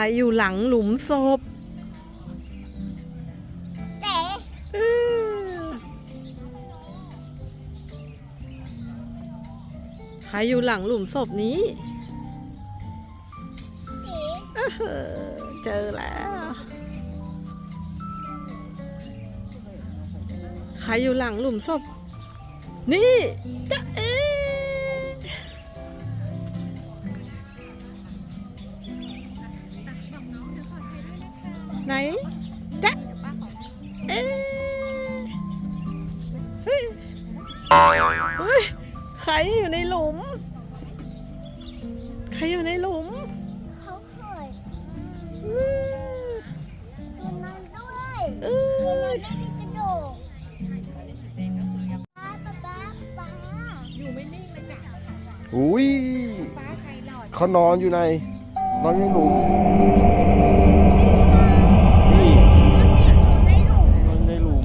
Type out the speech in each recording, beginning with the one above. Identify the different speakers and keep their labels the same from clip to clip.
Speaker 1: รอยู่หลังหลุมศพ
Speaker 2: เจ๊
Speaker 1: เออใครอยู่หลังหลุมศพนี้
Speaker 2: เจ๊
Speaker 1: เออเจอแล้ว ใครอยู่หลังหลุมศพ นี่จ๊ะเอ๊ อุ้ยเขา
Speaker 2: น
Speaker 1: อ
Speaker 2: น
Speaker 3: อยู่ในนอนอยู่ในหลุมนี่
Speaker 2: ไม่หลุม
Speaker 3: นอนในหลุม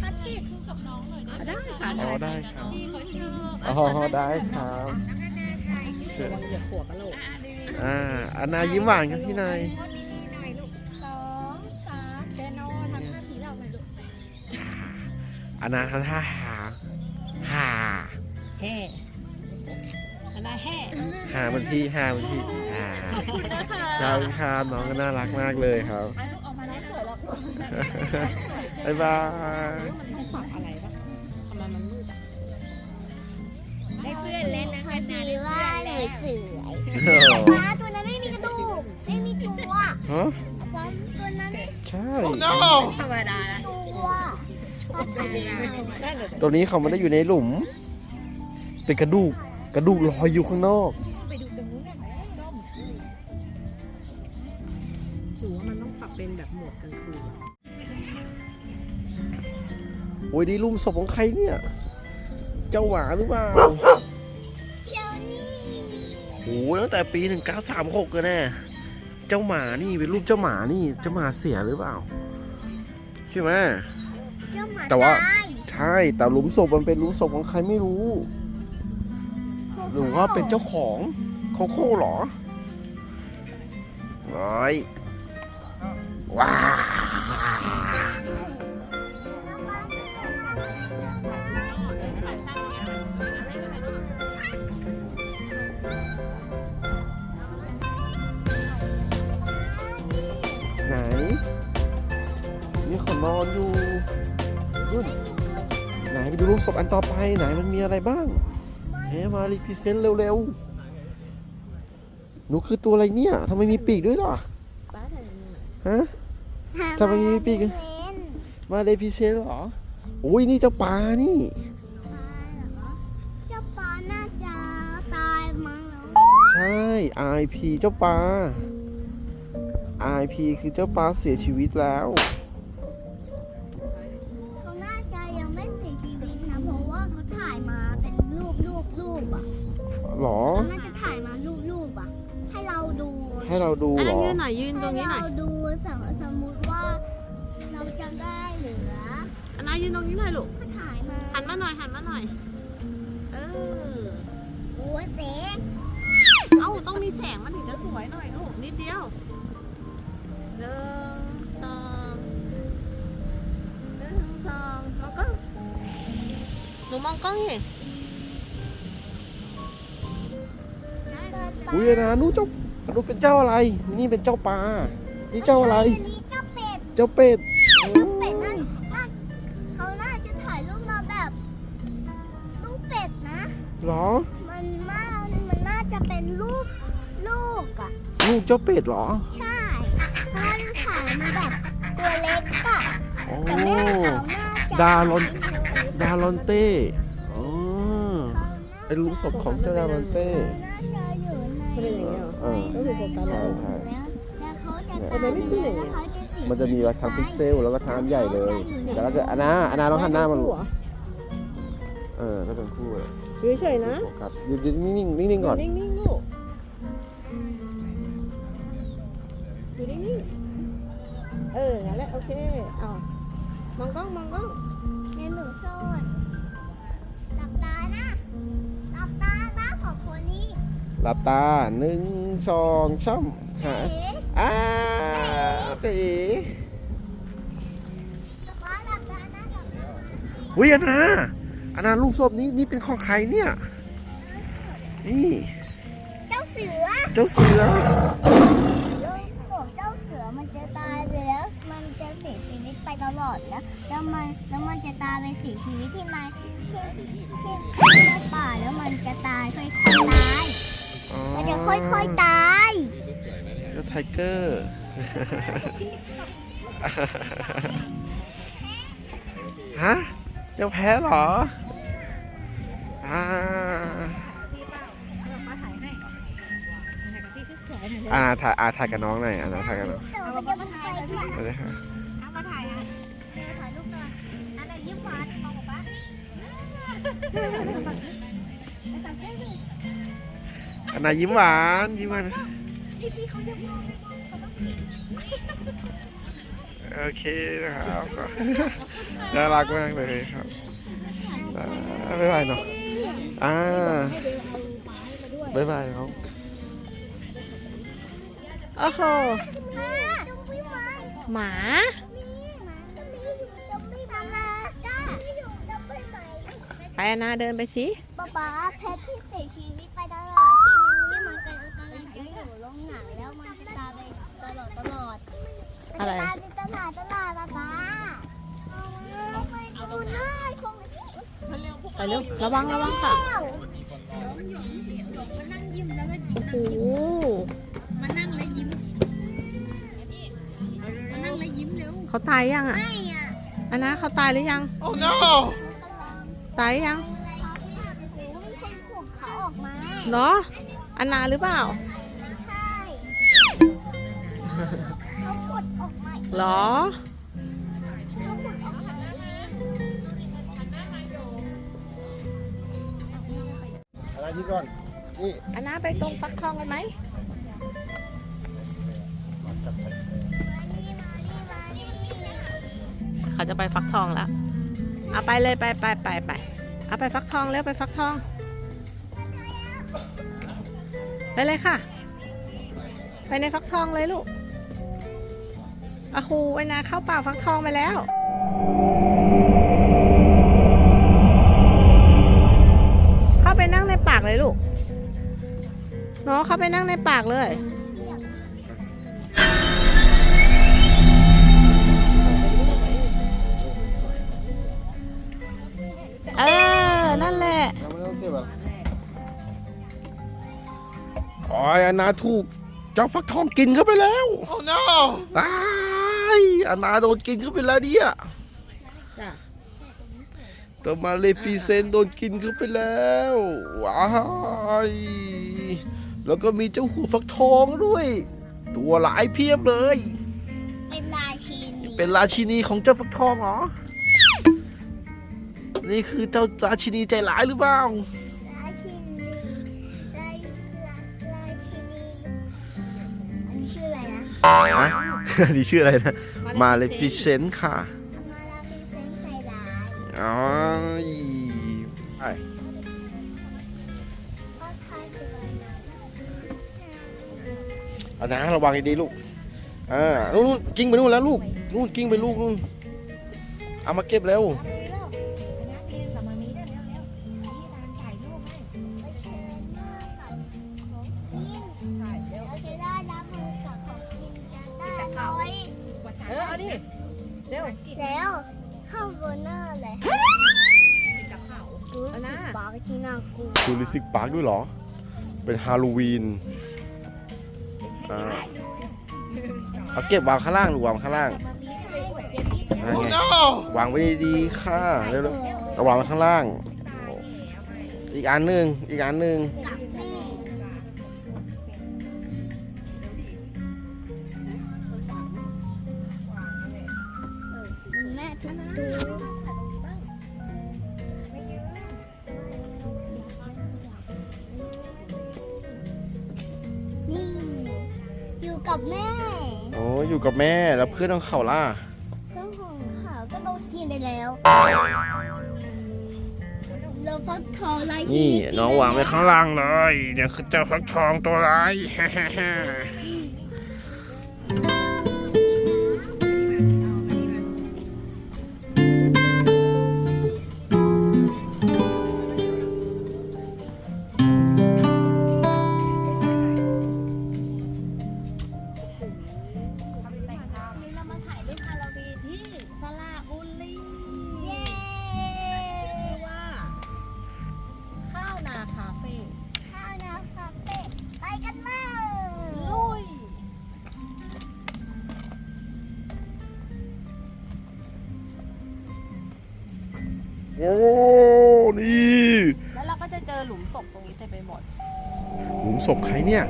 Speaker 2: เขาติด
Speaker 1: ได้ค่ะ
Speaker 3: อ๋อได้ครับอ๋อได้ครับ
Speaker 1: ระวังเหยียบหัวกะโหลก
Speaker 3: อ่าอันนายิ้มหวานครับพี่นาย
Speaker 2: สองสามเจโนทำท่าผีเราหน่อย ลูก
Speaker 3: อันนาทำท่าหาหา
Speaker 1: แห่อันนั้นแห่
Speaker 3: หาบนที่หาบนที่หาขอบคุณครับน้องก็น่ารักมากเลยครับ
Speaker 2: ออกมาแล้วสวยหรอก
Speaker 3: บ๊ายบาย
Speaker 1: มันต้องปรับอะไรปะทำไมมันมืดอะ
Speaker 2: ให้เพื่อนเล่นนะพอดีว่าหนูสวย
Speaker 3: อ๋อ
Speaker 2: ป้าตัวนั้นไม่มีกระดูก ไม่มีตัว
Speaker 3: ฮะ
Speaker 2: ป้าตัวนั้นไม่
Speaker 3: ใช่
Speaker 1: ธรรมดานะ
Speaker 2: ตัวป้าถ่ายมา
Speaker 1: ได้เลย
Speaker 3: ตัวนี้เขาไม่ได้อยู่ในหลุม เป็นกระดูก กระดูกลอยอยู่ข้างนอก
Speaker 1: ไปดูตรงนู้นได้ส้มหรือว่ามันต้องปรับเป็นแบบโหมดกลางคืน
Speaker 3: โอ้ยนี่ลุมศพของใครเนี่ย เจ้าหวาหรือเปล่า
Speaker 2: เจ้านี่
Speaker 3: โอ้โหตั้งแต่ปี 1936กันแน่ เจ้าหมานี่เป็นรูปเจ้าหมานี่ เจ้าหมาเสียหรือเปล่า ใช่ไหม
Speaker 2: เจ้าหมา
Speaker 3: แต่ว่า
Speaker 2: ตาย
Speaker 3: ใช่ แต่หลุมศพมันเป็นหลุมศพของใครไม่รู้ หรือว่าเป็นเจ้าของโคโค่หรอร้อยว้าวไหนนี่เขานอนอยู่นู่นไหนไปดูรูปศพอันต่อไปไหนมันมีอะไรบ้าง เฮ้มารีพรีเซนต์เร็วๆหนูคือตัวอะไรเนี่ยทำไมมีปีกด้วยล่ะ
Speaker 1: ป้าถ่ายยังไง
Speaker 3: ฮะทำไมมีปีก
Speaker 2: เว้น
Speaker 3: มาเรพิเซนต์เหรอโอ้ยนี่เจ้าปลานี่
Speaker 2: ปลาเหรอเจ้าปลาน่าจะตายมั้งแล้ว
Speaker 3: ใช่ IP เจ้าปลา IP คือเจ้าปลาเสียชีวิตแล้ว
Speaker 2: ให้เราดู
Speaker 1: อัน
Speaker 3: เหร
Speaker 1: นั้น
Speaker 3: อ
Speaker 1: ยืนหน่อยยืนตร
Speaker 2: ให้
Speaker 1: งนี้หน่
Speaker 2: เรา
Speaker 1: อย
Speaker 2: ดูสมสมมติว่า เราจะได้เหลือ
Speaker 1: อันนั้นยืนตรงนี้หน่อยลูก
Speaker 2: เขาถ่ายมา
Speaker 1: หันมาหน่อยหันมาหน่อย เออ
Speaker 2: หัวเจ๊ง
Speaker 1: เอ้าต้องมีแสงมันถึงจะสวยหน่อยลูกนิดเดียวหนึ่งสองหนึ่งสองมองกล้องหนูมองกล้องเห็น
Speaker 3: อุ้ยนะนูเจ้า นูเป็นเจ้าอะไร นี่เป็นเจ้าปลา นี่เจ้าอะไร
Speaker 2: อันนี้เจ้าเป็ด
Speaker 3: เจ้าเป็ดโอ้
Speaker 2: เจ้าเป็ดนั่นน่าเขาน่าจะถ่ายรูปมาแบบรูปเป็ดนะ
Speaker 3: หรอ
Speaker 2: มันน่ามันน่าจะเป็นรูปลูกอะ
Speaker 3: ลูกเจ้าเป็ดเหรอ
Speaker 2: ใช่เพราะว่าถ่ายมาแบบตัวเล็กอะ
Speaker 3: โอ้
Speaker 2: แต่แม่เขาน่าจะ
Speaker 3: ดาลอน ดาลอนเต้อ๋อ
Speaker 2: เป็
Speaker 3: นรูปศพของเจ้าดาลอนเต้
Speaker 2: น่าจะอยู่ใน
Speaker 1: เป็นอย่างเงี้ยเหรอ
Speaker 3: เออ
Speaker 1: ก็คือโฟกัส
Speaker 3: ใช่ใช่
Speaker 2: แล้วเขาจะ
Speaker 1: ทำไมไม่ขึ้นอย่างเงี้
Speaker 2: แล้
Speaker 1: ย
Speaker 2: วเขาจะสี
Speaker 3: มันจะมีว่าทางพิกเซลแล้วก็ทางใหญ่เลย แต่ถ้าเกิดอันนาอันนาลองหันหน้ามาลู
Speaker 1: เอ
Speaker 3: ออถ้าเป็นคู่เลย
Speaker 1: อยู่เฉยๆนะ
Speaker 3: โฟกัสยืนนิ่งๆนิ่งๆก่อน
Speaker 1: ยู่นิ่งๆลูกอยู่นิ่งๆเอองั้นแหละโอเคเอามองกล้องมองกล้อง
Speaker 2: ในหนูโซน
Speaker 3: หลับตาหนึ่งสองช่ำขา
Speaker 2: เอ๊ะ
Speaker 3: อ้าเต๋
Speaker 2: ฟ้าหลับตานะหลับตา
Speaker 3: วิอานาอานาลูกศพนี้นี่เป็นของใครเนี่ย นี่
Speaker 2: เจ้าเสือ
Speaker 3: เจ้าเสือ
Speaker 2: ลูกของเจ้าเสือมันจะตายไปแล้ว มันจะเสียชีวิตไปตลอดนะแล้วมัน แล้วมันจะตายไปเสียชีวิตที่ในที่ที่ที่ในป่าแล้วมันจะตายค่อยๆตาย
Speaker 3: อ๋อ
Speaker 2: มันจะค่อยๆตาย
Speaker 3: เจ้าไทเกอร์ฮะเจ้าแพ้เหรออ่า
Speaker 1: มาถ่าถ่ายกับพี่สวยๆหน่อยเลย
Speaker 3: อานาถ่ายอาถ่ายกับน้องหน่อยอานาถ่ายกับน้องเอาเลยค่ะ
Speaker 1: ถ่ายอะเดี๋ยวถ่ายรูปหน่อยอะไรยิ้มหวานมองป๊า
Speaker 3: อานายิ้มหวานยิ้มหวาน
Speaker 2: พี่พี่เขาจะมองไม่มองเขาต้อง
Speaker 3: โอเคนะครับก็น่ารักมากเลยครับอ่าบ๊ายบายเนาะอ่าบ๊ายบายน้อง
Speaker 1: โอ้โห
Speaker 2: มาจงไม่ไหว
Speaker 1: หมา
Speaker 2: มาจะไม่อยู่จะไม่ทำมาจ้าไม่อยู่จะไม่ไหว
Speaker 1: ไปอานาเดินไปสิ
Speaker 2: ป๊าป๊าแพทที่เสียชีวิต อะไรจะตายไปตลอดตลอดป๊าป๊าเอาไปดูหน้าคง
Speaker 1: ไปเร็วระวังระวังค่ะโอ้โห
Speaker 4: มานั่งแล้วยิ้มมานั่งแล้วยิ้มเร็ว
Speaker 1: เขาตายยังอะ
Speaker 2: ไม่อะ
Speaker 1: อานาเขาตายหรือยัง
Speaker 3: โอ้ no
Speaker 1: ตายยัง
Speaker 2: อะไรเนี่ยโอ้โหมีคนขุดเขาออกมา
Speaker 1: เหรออานาหรือเปล่า หรอ
Speaker 2: เขาขุดออกมาเอง
Speaker 3: อะไรที่ก่อน นี่
Speaker 1: อานาไปตรงฟักทองกันไหม
Speaker 2: มานี่มานี่มานี่
Speaker 1: เขาจะไปฟักทองแล้ว เอาไปเลยไปไปไปไป เอาไปฟักทองแล้วไปฟักทอง ไปเลยค่ะ ไปในฟักทองเลยลูก อาครูไอนาเข้าป่าฟักทองไปแล้วเข้าไปนั่งในปากเลยลูกเนาะเข้าไปนั่งในปากเลยเออนั่นแหละ
Speaker 3: เราไม่ต้องเสียบหรออ๋ออานาถูกเจ้าฟักทองกินเข้าไปแล้วโอ้ no ตา ยอานาโดนกินเข้าไปแล้วเนี่ย
Speaker 1: จ้ะ
Speaker 3: ตัวมาเลฟิเซนโดนกินเข้าไปแล้วว้ายแล้วก็มีเจ้าหูฟักทองด้วย ตัวหลายเพียบเลย
Speaker 2: เป็นราชินี
Speaker 3: เป็นราชินีของเจ้าฟักทองเหรอ นี่คือเจ้าราชินีใจร้ายหรือเปล่า
Speaker 2: ราชินีราราราชินีอันนี้ชื่ออะไรนะ
Speaker 3: ฮะ นี่ชื่ออะไรนะ มาเลฟิเซนค่ะ
Speaker 2: อามาลาฟิเซนใจร้าย
Speaker 3: อ๋อ
Speaker 2: นะ
Speaker 3: เอานะระวังดีๆลูก อ่านู่นนู่นกิ้งไปนู่นแล้วลูก นู่นกิ้งไปลูกนู่น เอามาเก็บ
Speaker 2: แล้ว ดิ
Speaker 1: เร็ว
Speaker 2: แล้วเข้าบนหน้าเลยรู้สึกบ้าที่น่ากลัว
Speaker 3: จูริสิกพาร์คด้วยเหรอ เป็นฮาโลวีนอ่าเอาเก็บวางข้างล่างหรือวางข้างล่างนั่นไงวางไว้ดีๆค่ะเร็วๆเอาวางไว้ข้างล่าง อีกอันหนึ่งอีกอันหนึ่ง
Speaker 2: กับ แม่แล้
Speaker 3: วเพื่อนของเขาล่ะ
Speaker 2: เรื่องของเขาก็โดนกินไปแล้วเราฟักทองไร
Speaker 3: นี่น้องวางไว้ข้างล่างเลยเนี่ยคือเจ้าฟักทองตัวร้าย อ
Speaker 1: หลุมศพตรงนี้เต็มไปหมด
Speaker 3: หลุมศพใครเนี่ย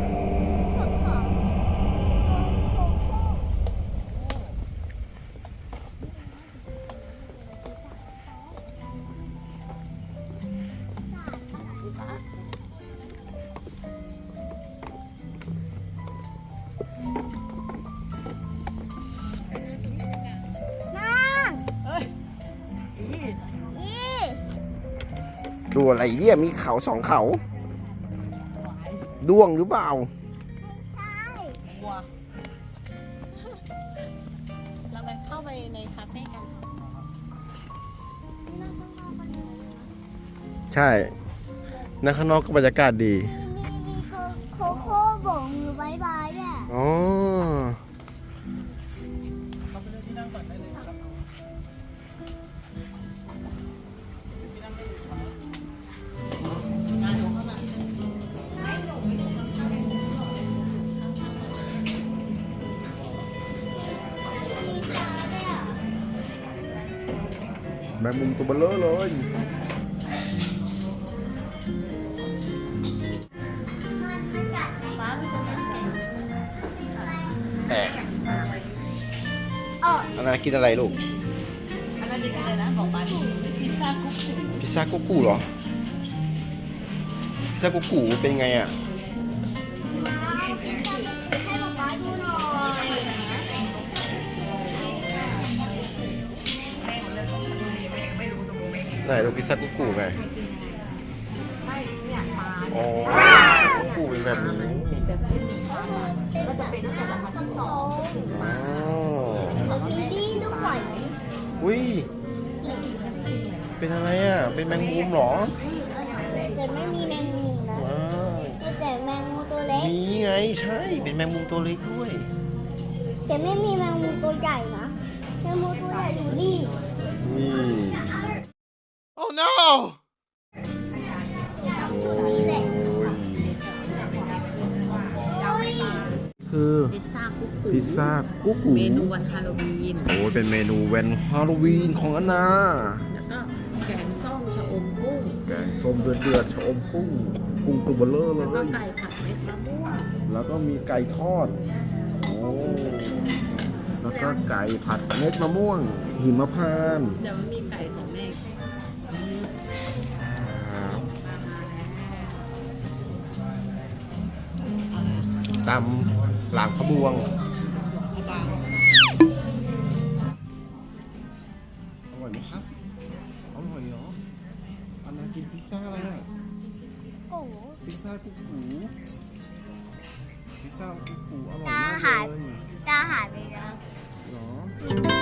Speaker 3: ดูอะไรเนี่ยมีเขาสองเขาด้วงหรือเปล่า
Speaker 2: ใช่
Speaker 1: วัวเราไปเข้าไปในคาเฟ่กัน
Speaker 3: ใช่นักข้างนอกก็บรรยากาศดี แมงมุมตัวเบลเลอร์เลย
Speaker 1: ฟ้าดูจะเป็นแข็ง
Speaker 3: แอบ
Speaker 2: เออ
Speaker 3: อันนั้นกินอะไรลูก
Speaker 1: อันนั้นจะกินอะไรนะบอกมาดิพิซซ่ากุ๊กกุ๊ก
Speaker 3: พิซซ่ากุ๊กกูเหรอ พิซซ่ากุ๊กกูเป็นไงอะ ไหนลูกพิซซ่ากุ๊กกูไง
Speaker 1: ไม่เนี่ยปลา
Speaker 3: อ๋อกุ๊กกูเป็นแบบนี้
Speaker 1: จะขึ้นฟ้าก็จะเป็นตั้งแต่ราคาที่สอง
Speaker 3: อ๋อ
Speaker 2: แล้วมีดีด้วย
Speaker 3: อุ้ยเป็นอะไรอะ เป็นแมงมุมเหรอ
Speaker 2: แต่ไม่มีแมงมุมนะ
Speaker 3: ว้าว
Speaker 2: มีแต่แมงมุมตัวเล็ก
Speaker 3: มีไงใช่ เป็นแมงมุมตัวเล็กด้วย
Speaker 2: แต่ไม่มีแมงมุมตัวใหญ่นะแมงมุมตัวใหญ่อยู่นี่
Speaker 3: นี่ คือ
Speaker 1: พิซซ่ากุ๊กกุ๊ก
Speaker 3: พิซซ่ากุ๊กกู
Speaker 1: เมนูวันฮาโลวีน
Speaker 3: โอ้ยเป็นเมนูแวนฮาโลวีนของอนนา
Speaker 1: แล้วก็แกงส้มชะอมกุ้ง
Speaker 3: แกงส้มเดือดเดือดๆชะอมกุ้ง กุ้งตัวเบลเลอร์เล
Speaker 1: แล้วก็
Speaker 3: ย
Speaker 1: ไก่ผัดเม็ดมะม่วง
Speaker 3: แล้วก็มีไก่ทอดโอ้แล้วก็ไก่ผัดเม็ดมะม่วงหิมพานต์
Speaker 1: เดี๋ยวมันมีไก่ของแม่
Speaker 3: ตำหลางพะบวงอร่อยไหมครับอร่อยเหรออันนากินพิซซ่าอะไรอะ
Speaker 2: กู
Speaker 3: พิซซ่ากุ๊กกูพิซซ่ากุ๊กกูอร่อย
Speaker 2: ตามา
Speaker 3: ก
Speaker 2: หาย
Speaker 3: เลย
Speaker 2: ตาหายไปแล้ว
Speaker 3: เหรอ
Speaker 2: เ